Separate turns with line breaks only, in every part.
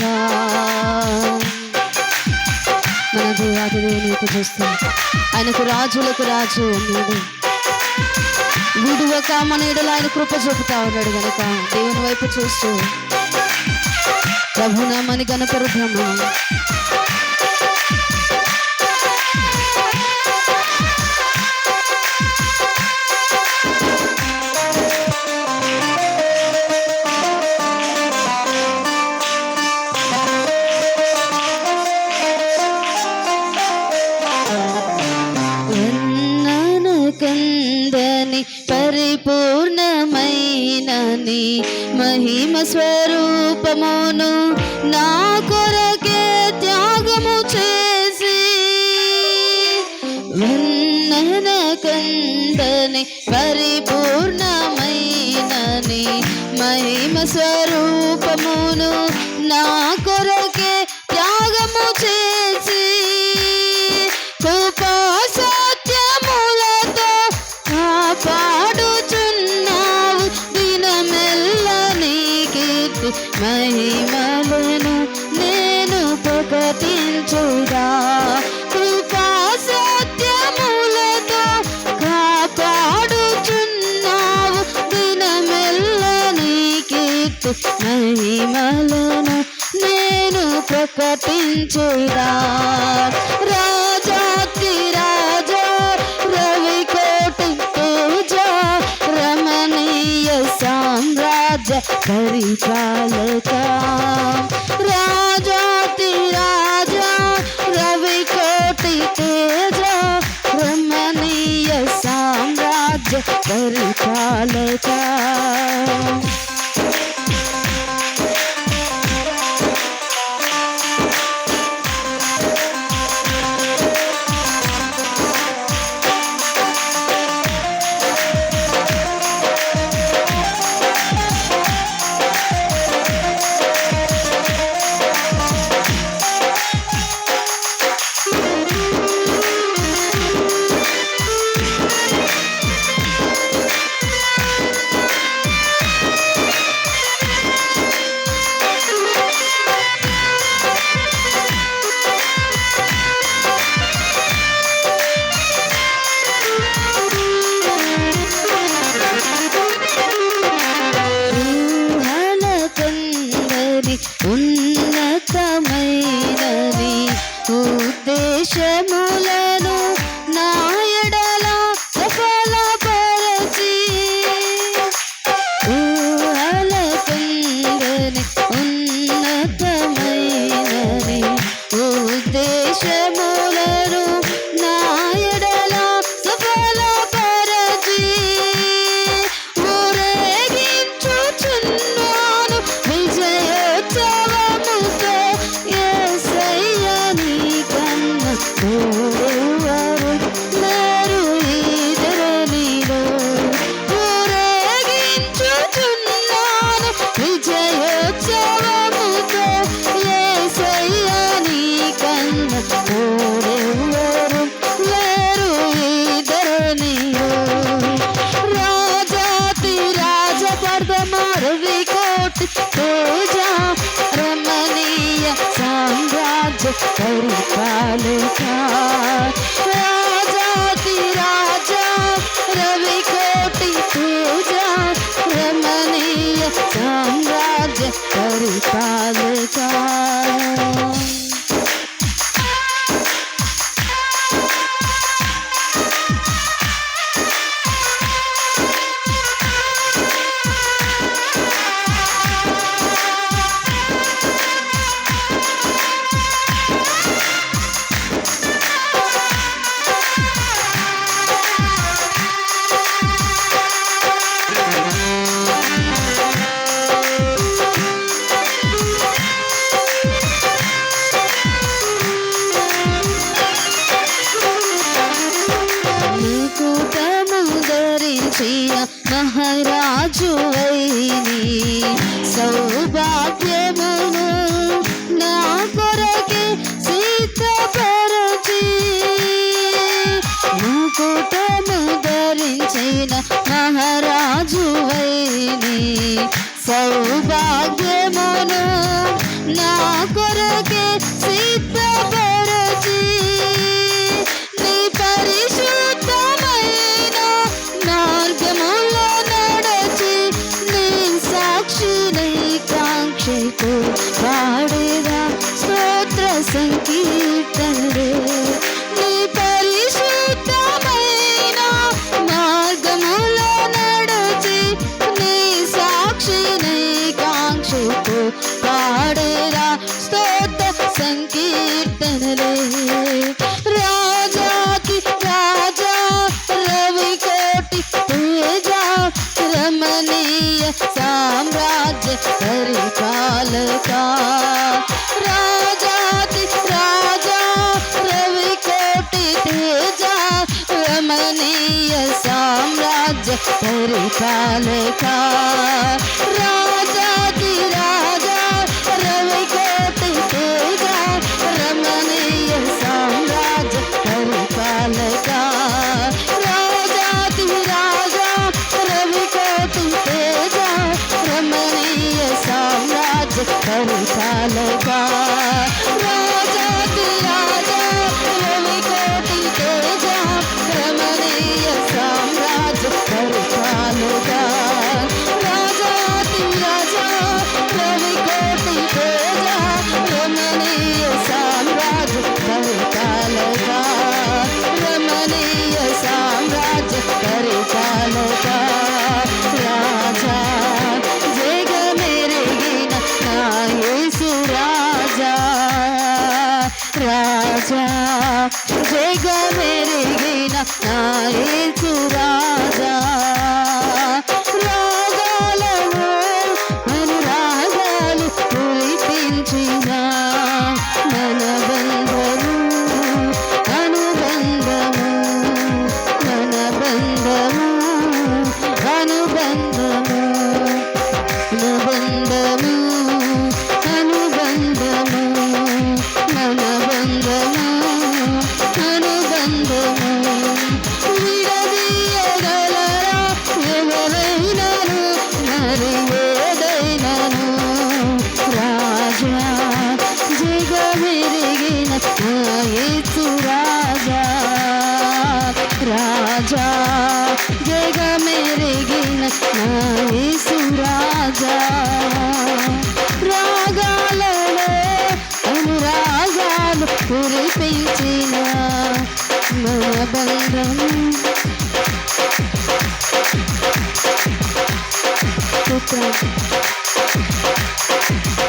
పరిపాలక మనకు దేవాది దేవుని ఆయనకు రాజులకు రాజు ఉన్నాడు. విడువక మన ఎడల ఆయన కృప చూపుతా ఉన్నాడు గనక. దేవుని వైపు చూస్తూ ప్రభునామని గణపరుద్రమా స్వరూపమును నా కొరకే త్యాగము చేసి వర్ణన కందని పరిపూర్ణమైనని మహిమ స్వరూపమును నా కొరకే కీర్తి మహిమలను నేను ప్రకటించుదా? రాజాతి రాజా రవి కోటి తేజ రమణీయ సామ్రాజ్య పరిపాలక. రాజాతి రాజా రవి కోటి తేజ రమణీయ సామ్రాజ్య పరిపాలక. పరిపాలక बालका राजा राजा रवि कोटि तेजा रमणीय साम्राज्य परिपालका राजा मेरे गिन नाये सुराजा రాగాలలో అనురాగాలు కురిపించిన మన బంధం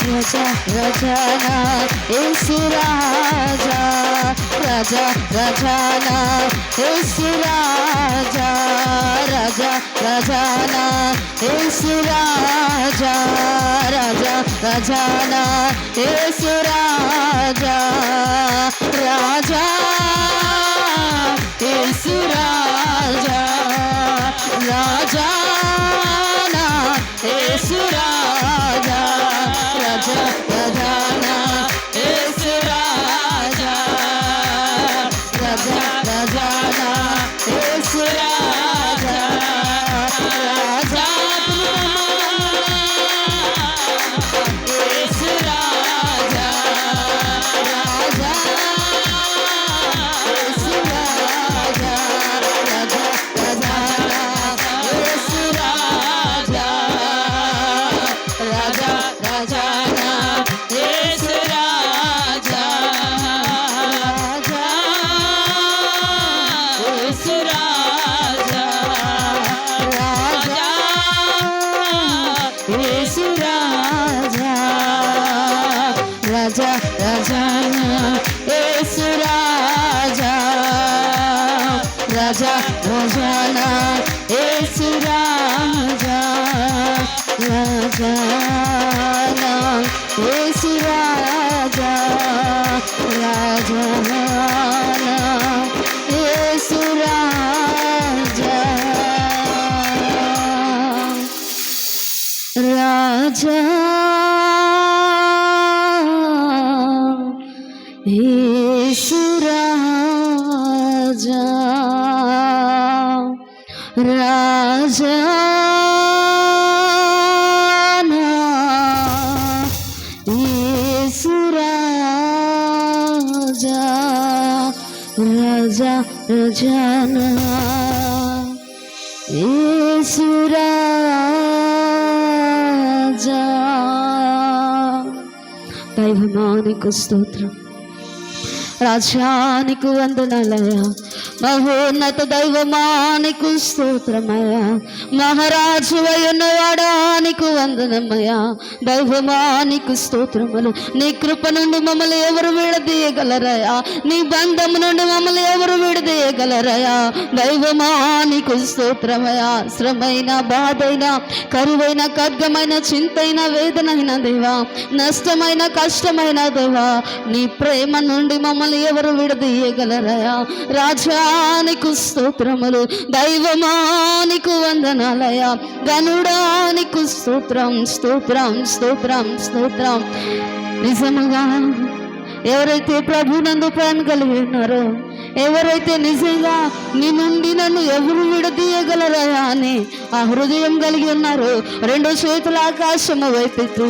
రజా రజానా ఏసురాజా రజా రజానా ఏసురాజా రజానా ఏసురాజా రాజా రజానా ఏసురాజా రాజా. রাজা। হে সুরাজা রাজা রাজা। রাজানা এ সুরা దైవమానికి స్తోత్రం. రాజానికి వందనాలయ మహోన్నత దైవమానికి స్తోత్రమయ మహారాజు ఉన్నవాడానికి వందనమయ దైవమానికి స్తోత్రములు. నీ కృప నుండి మమ్మల్ని ఎవరు విడదీయగలరయా నీ బంధము నుండి మమ్మల్ని ఎవరు విడదీయగలరయా దైవమానికి స్తోత్రమయ శ్రమైన బాధైన కరువైన ఖడ్గమైన చింతైన వేదనైన దేవా. నష్టమైన కష్టమైన దేవా. నీ ప్రేమ నుండి మమ్మల్ని ఎవరు విడదీయగలరయా దైవమానికు స్తోత్రములు దైవమానికి వందనాలయ గనుడానికి స్తోత్రం స్తోత్రం స్తోత్రం స్తోత్రం. నిజముగా ఎవరైతే ప్రభు నందు ప్రేమ కలిగి ఉన్నారో ఎవరైతే నిజంగా నీ నుండి నన్ను ఎవరు విడదీయగలరా అని ఆ హృదయం కలిగి ఉన్నారు రెండు చేతుల ఆకాశము వైపెత్తు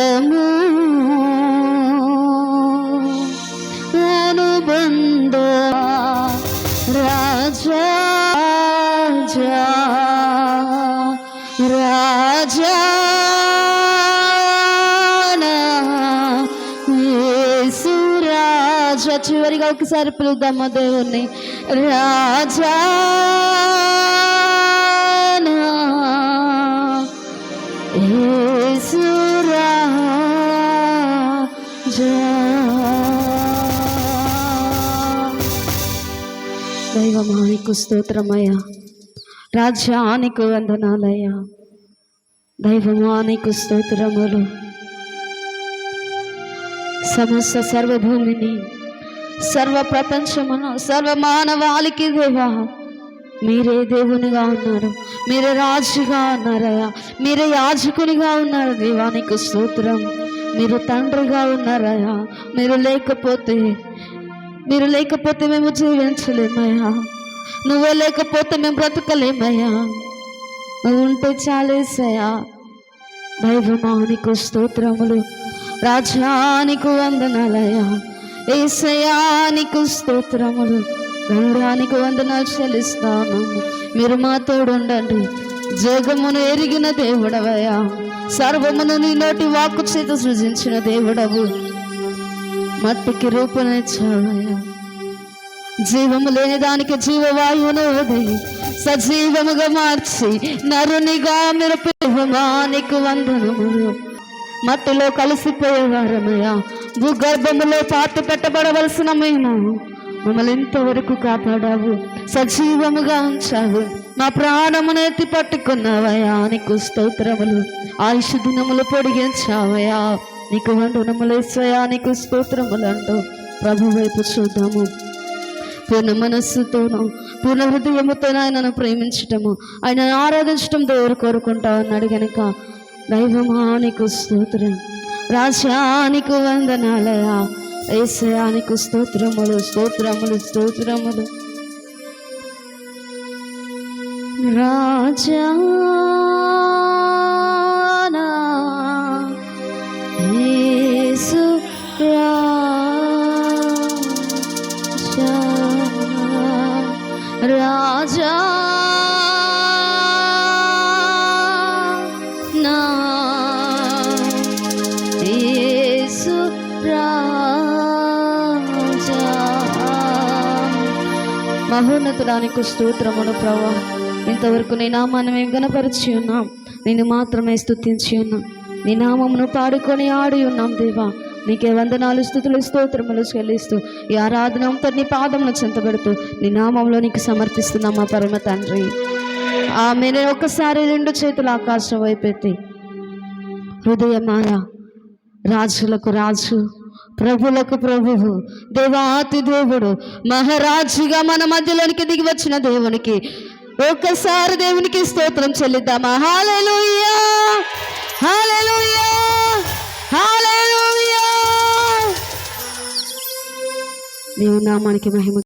చివరిగా ఒకసారి పిలుద్దాము దేవుణ్ణి. రాజా దైవమా నీకు స్తోత్రమయ్యా. రాజ్యానికి వందనాలయ్యా. దైవమా నీకు స్తోత్రములు. సమస్త సర్వభూమిని సర్వ ప్రపంచమును సర్వ మానవాళికి దేవా మీరే దేవునిగా ఉన్నారు మీరే రాజుగా ఉన్నారయ్యా మీరే యాజకునిగా ఉన్నారు దేవానికి స్తోత్రం. మీరు తండ్రిగా ఉన్నారయ్యా మీరు లేకపోతే మీరు లేకపోతే మేము జీవించలేమయ్యా నువ్వే లేకపోతే మేము బ్రతకలేమయ్యా. నువ్వు ఉంటే చాలేసయ్యా దైవమానికి స్తోత్రములు. రాజానికి వందనాలయ్యా. ఏసయానికి స్తోత్రములు. గౌరానికి వందనాలు చెల్లిస్తాము. మీరు మా తోడుండండి. జగమును ఎరిగిన దేవుడవయా సర్వమును నీ నోటి వాక్కు చేత సృజించిన దేవుడవు. మట్టికి రూపనిచ్చావయ్యా జీవము లేని దానికి జీవవాయువును వదిలి సజీవముగా మార్చి నరునిగా మీరు పిలువమానికి వందనములు. మట్టిలో కలిసిపోయేవారమయ్యా భూగర్భములో పాతి పెట్టబడవలసిన మేము మమ్మల్ని ఇంతవరకు కాపాడావు. సజీవముగా ఉంచావు. మా ప్రాణమును ఎత్తి పట్టుకున్నావయ్యా. నీకు స్తోత్రములు ఆయుష్ దినములు పొడిగించావయ్యా. నీకు వందనములు ఇస్తాయా? నీకు స్తోత్రములు అంటూ ప్రభు వైపు చూద్దాము. పూర్ణ మనస్సుతోనూ పూర్ణ హృదయముతోనూ ఆయనను ప్రేమించటము ఆయన ఆరాధించటం దేవుడు కోరుకుంటా ఉన్నాడు గనుక దైవమానికి స్తోత్రం. రాజానికి వందనాలయా ఏసయానికి స్తోత్రములు స్తోత్రములు స్తోత్రములు. రాజా యేసు మహోన్నతుడానికి స్తోత్రమును ప్రభా. ఇంతవరకు నీ నామాన్ని మేము గనపరిచి ఉన్నాం. నేను మాత్రమే స్తుతించి ఉన్నాం. నీ నామమును పాడుకొని ఆడి ఉన్నాం దేవా. నీకే వందనాలు స్థుతులు స్తోత్రములు చెల్లిస్తూ ఈ ఆరాధన అంతా నీ పాదమును చెంతబెడుతూ నీ నామంలో నీకు సమర్పిస్తున్నాం మా పరమ తండ్రి. ఆమె ఒక్కసారి రెండు చేతులు ఆకాశం వైపెత్తి హృదయమారా రాజులకు రాజు ప్రభులకు ప్రభువు దేవాతి దేవుడు మహారాజుగా మన మధ్యలోనికి దిగి వచ్చిన దేవునికి ఒక్కసారి దేవునికి స్తోత్రం చెల్లిద్దామా హాలెలూయా హాలెలూయా హాలెలూయా దేవునామానికి మహిమ